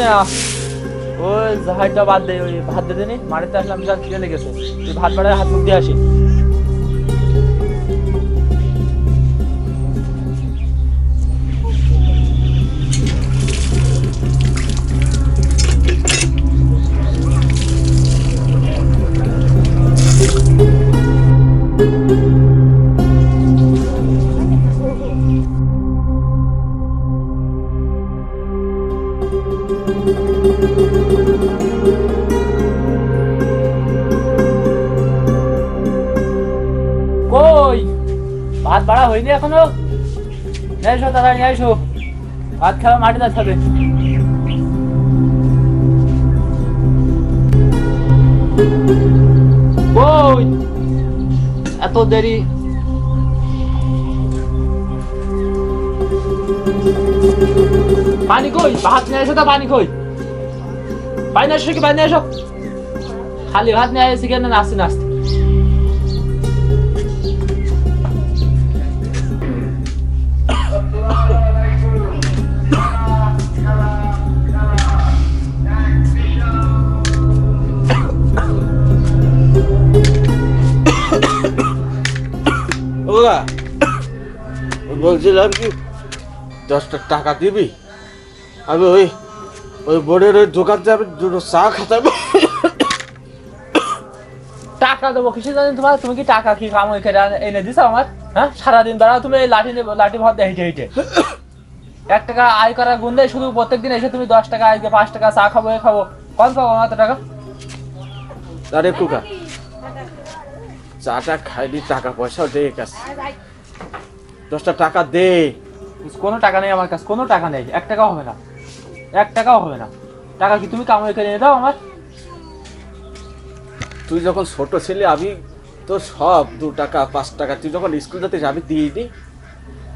না ওই জাহাজটা বাদ দে, ওই ভাত দে দিনি মাটিতে আসলাম যা লেগেছে তুই ভাত বাড়ায় হাত মুখ দিয়ে আসি। কই? ভাত বাড়া হয়নি এখনও? এসো তাড়াতাড়ি এসো। ভাত খাওয়া মাটিতে খাবে কই? এত দেরি? পানি কই? ভাত নিয়ে এসে তো পানি কই? পানি নিয়ে কি, পানি নিয়ে খালি ভাত নিয়ে এসে কেন? নাচতে নাচতে। ওরা বলছিলাম কি দশটা টাকা দিবি? আমি ওই ওই বোর্ডের ওই দোকান থেকে আমি দুটো চা খাতাম। টাকা দেবো কিসে জানি তোমার? তুমি কি টাকা কি কাম ওই এনে দিছো আমার? হ্যাঁ? সারাদিন বেড়া তুমি এই লাঠি নেব লাঠি ভাত হেঁটে হেঁটে। এক টাকা আয় করার গুণ দেয় শুধু প্রত্যেকদিন এসে তুমি দশ টাকা আয় পাঁচ টাকা চা খাব এ খাব। কম পাবো আমার টাকা? আরে কুকা। চাটা খাইলি টাকা পয়সাও দে কাছে দশটা টাকা দে। কোনো টাকা নেই আমার কাছে কোনো টাকা নেই। এক টাকাও হবে না। এক টাকাও হবে না। টাকা কি তুমি কামাই করে এনে দাও আমার? তুই যখন ছোট ছেলে আমি তো সব দু টাকা পাঁচ টাকা তুই যখন স্কুল যেতে আমি দিয়ে দিই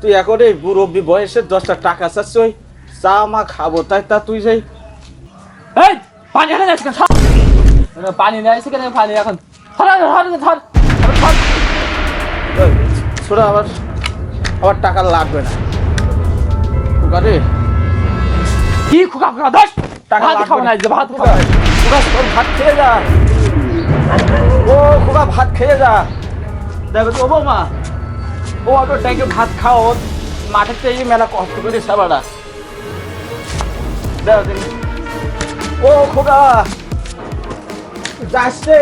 তুই এখন এই মুরব্বী বয়সে দশটা টাকা চাচ্ছি ওই চা মা খাব তাই তা তুই সেই পানি। পানি নিয়ে কেন? পানি এখন ধর ধর ধর। ধর ছোট আমার আমার টাকা লাগবে না। কুকা কি খুকা খুকা ধর টাকা খাব না। আজকে, ভাত খাব। তোর ভাত খেয়ে যা। ও কুকা ভাত খেয়ে যা। দেখো তো ও বৌমা ও অত ট্যাঙ্কে ভাত খাও মাঠের থেকে মেলা কষ্ট করে সাবাটা দেখো তুমি। ও খোকা রে।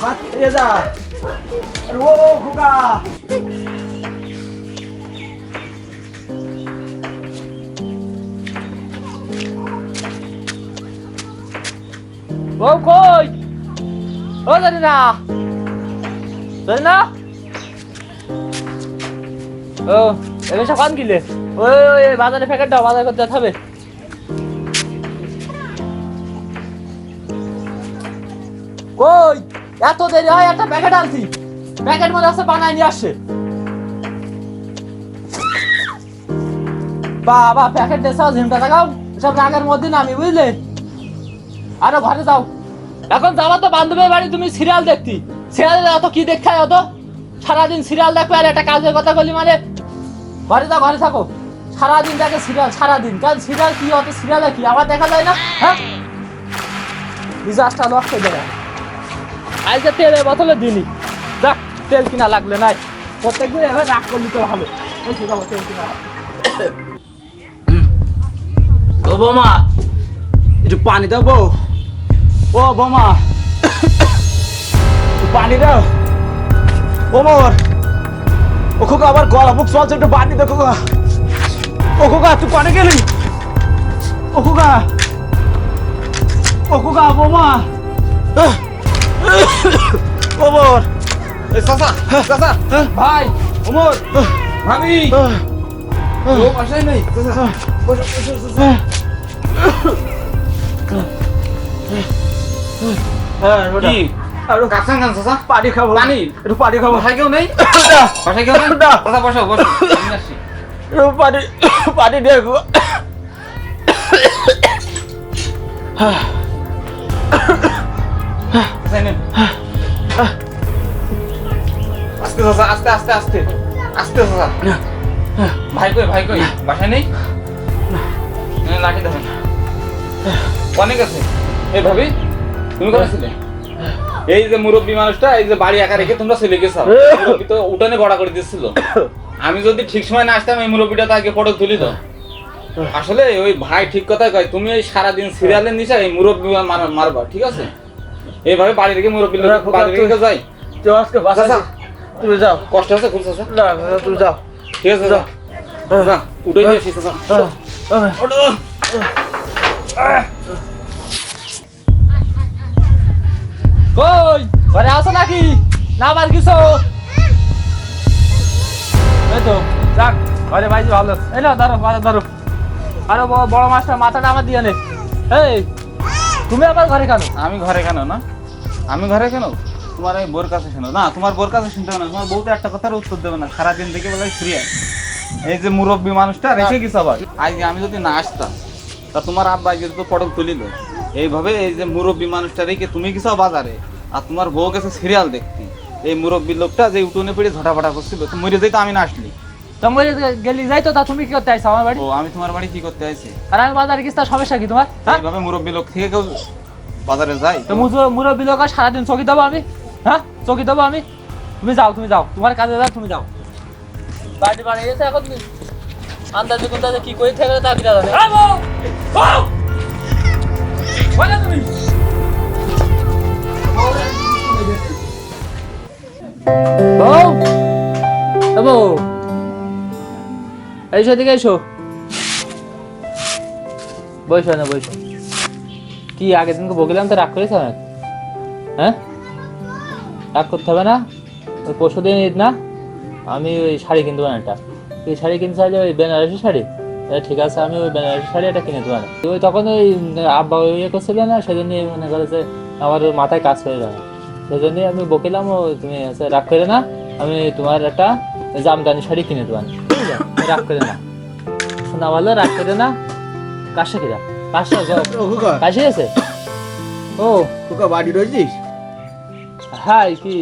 ভাত খেয়ে যা। ও খোকা ও কই ও জানি না জানি না ও এবার সব কান কিলে ওই, বাজারে প্যাকেট দাও বাজার করতে হবে কই? এত দেরি হয় একটা প্যাকেট আনছি। প্যাকেট মধ্যে আছে বানায় নিয়ে আসছে বাবা, প্যাকেট ঝিমটা লাগাও সব রাগের মধ্যে নামি, বুঝলে? আরও ঘরে যাও। এখন যাবা তো বান্ধবীর বাড়ি, তুমি সিরিয়াল দেখতি। সিরিয়াল অত কি দেখা অত সারাদিন সিরিয়াল দেখবে, আর একটা কাজের কথা বলি মানে? ঘরে যাও, ঘরে থাকো। সারাদিন দেখে সিরিয়াল, সারাদিন। কারণ সিরিয়াল কি, অত সিরিয়ালে কি? আবার দেখা যায় না? হ্যাঁ? হয়ে যাবে আজকে তেলের বোতলে দিলি। যাক তেল কিনা লাগলে নাই। প্রত্যেকদিন এবার রাগ করলি তো হবে তেল কিনা ও বৌমা, একটু পানি দাও বউ ও বৌমা পানি দাও। ও মোর ও খোকা, আবার গলা মুখ চলছে, একটু পানি দাও খোকা। ও খোকা তুই পানি গেলি ও খোকা ও খোকা, বৌমা। ও মোর এই চাচা চাচা ভাই ওমর ভাবি। ও বাসায় নেই? হ্যাঁ। কি? আর কাকসাং খান চাচা পানি খাব। পানি? একটু পানি খাব। বাসায় কেউ নেই? চাচা বসো বসো। পানি পানি দিয়ে আস্তে আস্তে আস্তে আস্তে। আস্তে ভাই কই ভাই কই? নেই? লাঠি দেখেন? অনেক আছে। এই ভাবি তুমি কোথায় ছিলে? এই যে মুরব্বী মানুষটা এই যে বাড়ি একা রেখে তোমরা ছেলে গেছো। মুরব্বী তো উঠানে গড়া করে দিচ্ছিল আমি যদি ঠিক সময় না আসতাম এই মুরব্বীটা তাকে ফটো তুলি তো আসলে ওই ভাই ঠিক কথাই কয় তুমি ওই সারাদিন সিরিয়ালের নিচে এই মুরব্বী মারবা ঠিক আছে? এইভাবে বাড়ি রেখে মুরব্বী বাড়ি রেখে যাই। তুই আজকে বাসা তুমি যাও। কষ্ট আছে খুব চাচা? না তুমি যাও। ঠিক আছে চাচা, উঠে দিয়েছি চাচা। কই? ঘরে আসো নাকি? না আমার কিছু? এই তো যাক ঘরে বাইজি ভালো। এই না মাথা ধরো আরও বড় মাছটা মাথাটা আমার দিয়ে নে। এই তুমি আমার ঘরে কেন? আমি ঘরে কেন না? আমি ঘরে কেন? তোমার এই বোর কাছে শোনো। না, তোমার বোর কাছে শুনতে হবে না। তোমার বউ তো একটা কথার উত্তর দেবে না। সারাদিন দেখে বলে ফ্রি এই যে মুরব্বী মানুষটা, রেখে গেছে আবার। আজকে আমি যদি না আসতাম, তা তোমার আব্বা আজকে তো পটক তুলিল। এইভাবে এই যে মুরব্বী মানুষটা রেখে তুমি গেছো বাজারে, আর তোমার বউ গেছে সিরিয়াল দেখতে। এই মুরব্বী লোকটা যে উঠোনে পেড়ে ঝটাফটা করছিল, তো মরে যাইতো আমি না আসলি। তো মরে গেলি যাই তো তা তুমি কি করতে আইছো আমার বাড়ি? ও আমি তোমার বাড়ি কি করতে আইছি? আর আমি বাজারে গেছি তার সমস্যা কি তোমার হ্যাঁ? এইভাবে মুরব্বী লোক থেকে কেউ বাজারে যায়? তো মুজো- মুরব্বী লোক আর সারাদিন চকি দেবো আমি হ্যাঁ? চকি দেবো আমি। তুমি যাও তুমি যাও। তোমার কাজে যাও তুমি যাও। বাড়ি বাড়ি এসে এখন তুমি। আন্দাজে কোনটাতে কি করে থেকে তা! বউ! কই তুমি। বউ! বউ! এসো এদিকে এসো বসো না, বসো। কি, আগের দিনকে বকিলাম তো রাগ করেছ না হ্যাঁ? রাগ করতে হবে না? ওই পরশু দিন না? আমি ওই শাড়ি কিনতে পারি একটা। তুই শাড়ি কিনতে চাইলে ওই বেনারসি শাড়ি? ঠিক আছে, আমি ওই বেনারসি শাড়ি একটা কিনে দেবো না। ওই তখন ওই আব্বা ইয়ে করছিল না সেজন্যই মনে করেছে আমার মাথায় কাজ হয়ে যাবে সেজন্যই আমি বকিলাম, ও তুমি রাগ করে না, আমি তোমার একটা জামদানি শাড়ি কিনে দেবো না? রাগ করে না। শোনা ভালো রাগ করে না কাশে কিরা কাশে যাও। কাশে আছে ও। খোকা বাড়ি রয়েছিস? হাই কি?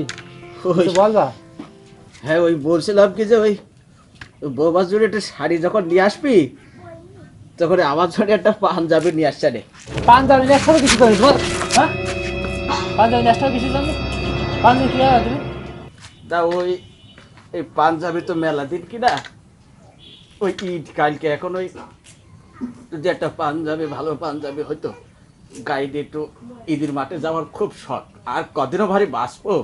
বলবা? হ্যাঁ ওই বলছিলাম কি যে ওই বৌমার জন্য একটা শাড়ি যখন নিয়ে আসবি তখন আমার জন্য একটা পাঞ্জাবি নিয়ে আসছে রে। পাঞ্জাবি নেক্সট কিছু করিস বল। হ্যাঁ? পাঞ্জাবি নেক্সট কিছু জানি পাঞ্জাবি কি তুমি। তা ওই এই পাঞ্জাবি তো মেলা দিন কি না ওই ঈদ কালকে এখন ওই যদি একটা পাঞ্জাবি ভালো পাঞ্জাবি হয়তো। দিয়ে একটু ঈদের মাঠে যাওয়ার খুব শখ। আর কদিনও ভারী বাঁচবো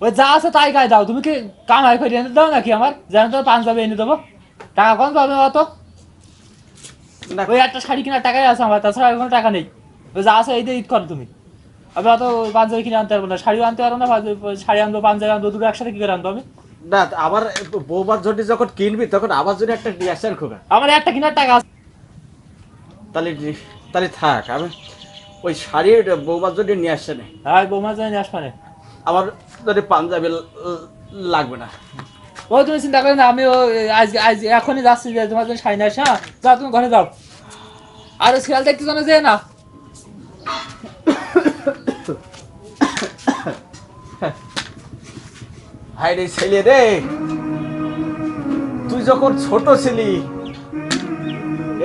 ওই যা আছে তাই গায়ে দাও। তুমি কি কামাই করে এনে দাও নাকি আমার? যেন তো পাঞ্জাবি এনে দেবো। টাকা কম পাবে অত? ওই একটা শাড়ি কেনার টাকাই আছে আমার তাছাড়া কোনো টাকা নেই। ওই যা আছে এই দিয়ে ঈদ করো তুমি। আমি অত পাঞ্জাবি কিনে আনতে পারব না। শাড়িও আনতে পারব না শাড়ি আনব পাঞ্জাবি আনব দুটো একসাথে কি করে আনব আমি? না আবার বৌমার জন্য যখন কিনবি তখন আমার জন্য একটা নিয়ে আসার খোকা। আমার একটা কেনার টাকা আছে। তাহলে তাহলে থাক আমি ওই শাড়ি বৌমার জন্য নিয়ে আসছে না আর বৌমা জানি আসমানে আমার যদি পাঞ্জাবি ল- ল- লাগবে না। ও তুমি চিন্তা করো না আমি আজ আজ এখনই যাচ্ছি যে তোমার জন্য শাড়ি না আসে হ্যাঁ? যাও তুমি ঘরে যাও। আর সিরিয়াল দেখতে জানো যে না। হাই রে ছেলে রে। তুই যখন ছোট ছিলি,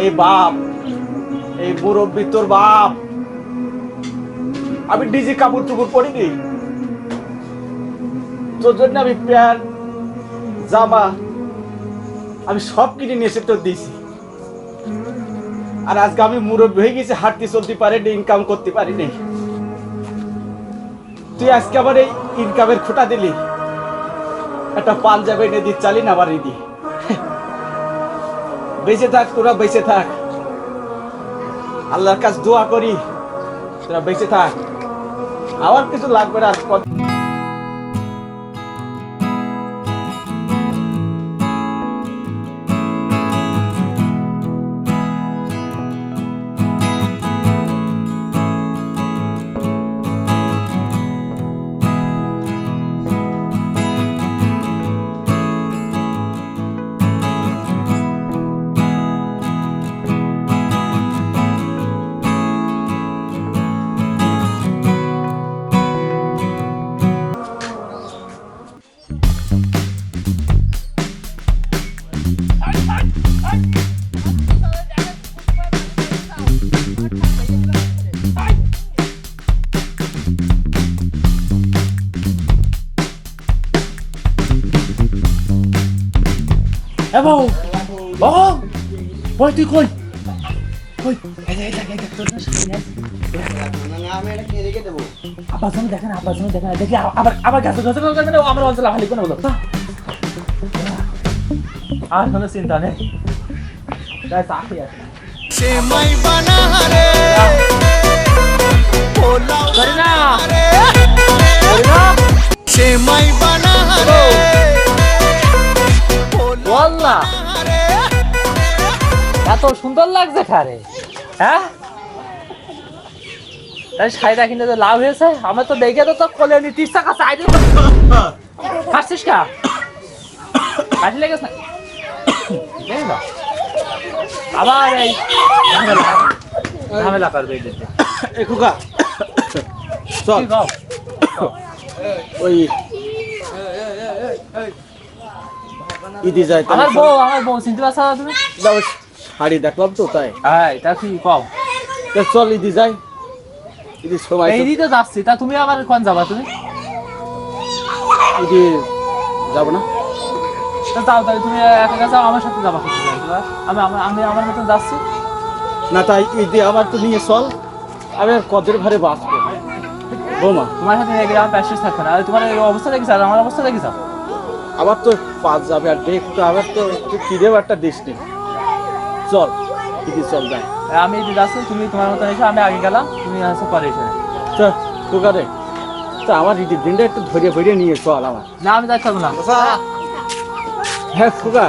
এই বাপ, এই মুরব্বী তোর বাপ, আমি ডিজি কাপড় টুকুর পরিনি। তোর জন্য আমি প্যান্ট, জামা, আমি সব কিনে নিয়ে এসে তোর দিয়েছি। আর আজকে আমি মুরব্বী হয়ে গেছি, হাঁটতে চলতে পারিনি ইনকাম করতে পারিনি। তুই আজকে আবার এই ইনকামের খোটা দিলি। একটা পাঞ্জাবি এনে চালি না বাড়ি দি। বেঁচে থাক তোরা, বেঁচে থাক। আল্লাহর কাছে দোয়া করি, তোরা বেঁচে থাক। আবার কিছু লাগবে না কে রেখে দেবো আব্বার সঙ্গে দেখেন আব্বার সঙ্গে দেখেন দেখি। আবার আবার গাছে গাছে গাছে গাছে আমার অঞ্চলে হালি কোনো বলো? আর কোনো চিন্তা নেই। তাই চাকরি আছে। সেমাই বানা রে পোলাও করি রে করি না সেমাই বানা রে রে এত সুন্দর লাগছে খারে। হ্যাঁ? তাই শাড়িটা যে লাভ হয়েছে। আমার তো দেখে তো তো কোলে নি তিরিশ টাকা কা? লেগেছে? না আবার এই ঝামেলা করবে এ খোকা চল। ওই ইদি যায় আমার বউ আমার বউ চিনতে পারছ তুমি? শাড়ি দেখলাম তো তাই। হ্যাঁ তা কি তা চল ইদি যাই। ইদি সময় এই দিতে যাচ্ছি। তা তুমি আবার কোন যাবা তুমি? ইদি যাব না। তা যাও তাহলে তুমি একা একা যাও আমার সাথে যাবা? আমি আমার আমি আমার মতন যাচ্ছি। না তাই ইদি আবার তো নিয়ে চল। আমি আর কদের ঘরে বাঁচবো বৌমা। তোমার সাথে এই গ্রাম প্যাসেজ থাকবে না। তোমার অবস্থা আর আমার অবস্থা দেখেছ আবার তো পাঁচ যাবে আর দেখ তো আবার তো একটু খিদেও একটা দিস নেই। চল ইদি চল যাই। আমি যাচ্ছি তুমি তোমার মতন এসে আমি আগে গেলাম তুমি হচ্ছে পরে এসে। চল খোকা রে তা আমার ইদি দিনটা একটু ধরে ধরে নিয়ে চল আমার। না আমি পারব না। হ্যাঁ খোকা।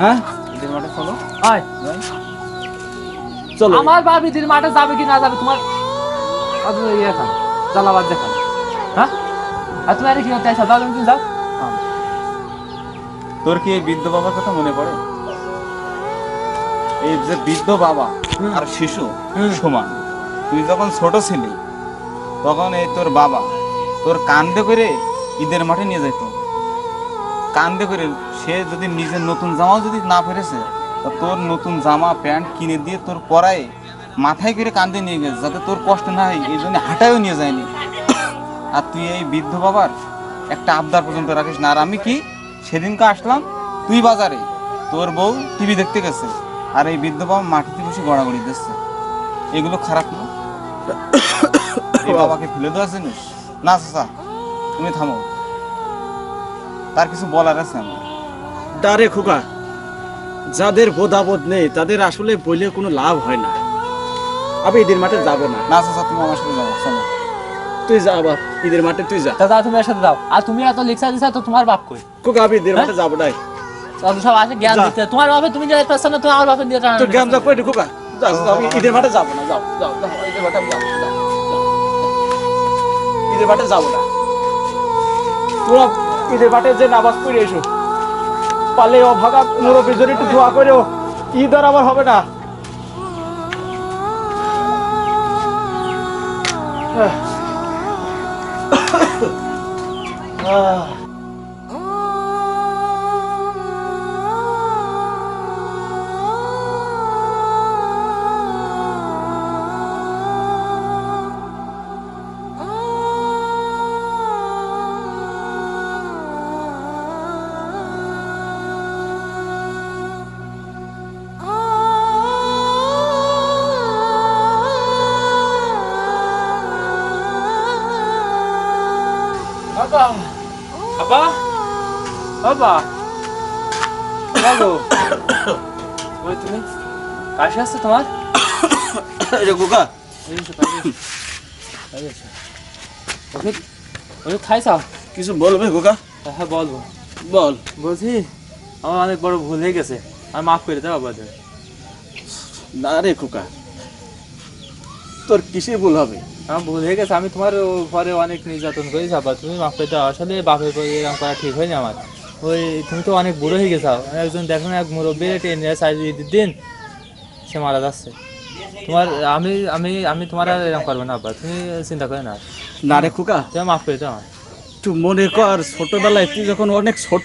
হ্যাঁ? ঈদের মাঠে চলো আয়। চলো। আমার বাবি দিন মাঠে যাবে কি না যাবে তোমার ইয়ে খান জ্বালাবাদ দেখান হ্যাঁ? আর তুমি আরে কি করতে তুমি যাও। তোর কি এই বৃদ্ধ বাবার কথা মনে পড়ে? এই যে বৃদ্ধ বাবা আর শিশু সমান তুই যখন ছোট ছিলি তখন এই তোর বাবা তোর কান্দে করে ঈদের মাঠে নিয়ে যেত কান্দে করে সে যদি নিজের নতুন জামাও যদি না পেরেছে তা তোর নতুন জামা প্যান্ট কিনে দিয়ে তোর পরায় মাথায় করে কান্দে নিয়ে গেছে যাতে তোর কষ্ট না হয় এই জন্য হাঁটায়ও নিয়ে যায়নি। আর তুই এই বৃদ্ধ বাবার একটা আবদার পর্যন্ত রাখিস না। আর আমি কি? সেদিনকে আসলাম তুই বাজারে। তোর বউ টিভি দেখতে গেছে। আর এই বৃদ্ধ বাবা মাটিতে বসে গড়াগড়ি দিচ্ছে। এগুলো খারাপ না। এই বাবাকে ফেলে দেওয়া জিনিস না চাচা তুমি থামো। তার কিছু বলার আছে আমার। দারে খোকা যাদের বোধাবোধ নেই তাদের আসলে বইলে কোনো লাভ হয় না। আমি ঈদের মাঠে যাব না। না চাচা তুমি আমার সাথে যাব চলো। তুই যা আবার ঈদের মাঠে তুই যা। তা তুমি এর সাথে যাও। আর তুমি এত লেকচার দিছা তো তোমার বাপ কই? খোকা আমি ঈদের মাঠে যাব নাই। সব আসে জ্ঞান দিতে। তোমার বাপে তুমি যে পারছ না তুমি আমার বাপে দিয়ে টানা জ্ঞান যা কই রে খোকা? যা যা, আমি ঈদের মাঠে যাব না যাও যাও যাও ঈদের মাঠে আমি যাব না, যাও, যাও। ঈদের মাঠে যাব না। তোরা ঈদের মাঠে যে নামাজ পড়ে এসো। পালে অভাগা মুরব্বীর জন্য একটু দোয়া করেও ঈদ আর আমার হবে না। আহ। বাবা বাবা বাবু ওই তুমি কাশি আসছে তোমার? এসো। ওষুধ ওষুধ খাইছাও কিছু বলবে খোকা। হ্যাঁ বলব বল বলছি আমার অনেক বড় ভুল হয়ে গেছে। আর মাফ করে দাও বাবা না রে খোকা। তোর কিসে ভুল হবে? ভুল হয়ে গেছে। আমি তোমার পরে অনেক নির্যাতন করি বাবা তুমি মাফ করে দাও। আসলে বাপের পরে এরকম করা ঠিক হয়নি আমার। ওই তুমি তো অনেক বুড়ো হয়ে গেছো। একজন দেখো না এক মুরব্বী ট্রেন সাইজ দিন সে মারা যাচ্ছে। তোমার আমি আমি আমি তোমার আর এরকম করব না বাবা তুমি চিন্তা করে না। না রে খুকা। তুমি মাফ করে দাও। তুই মনে কর ছোটবেলায় তুই যখন অনেক ছোট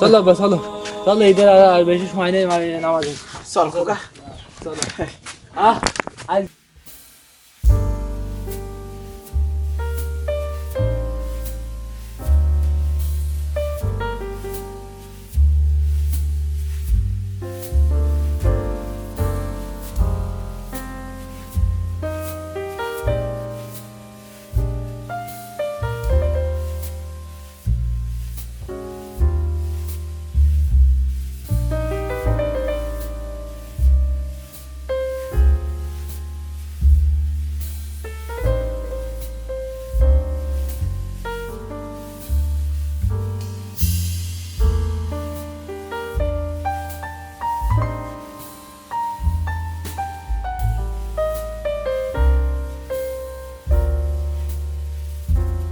চলো আব্বা চলো। চলো ঈদের আর বেশি সময় নেই নামাজ নামাজে চল খোকা। আহ আজ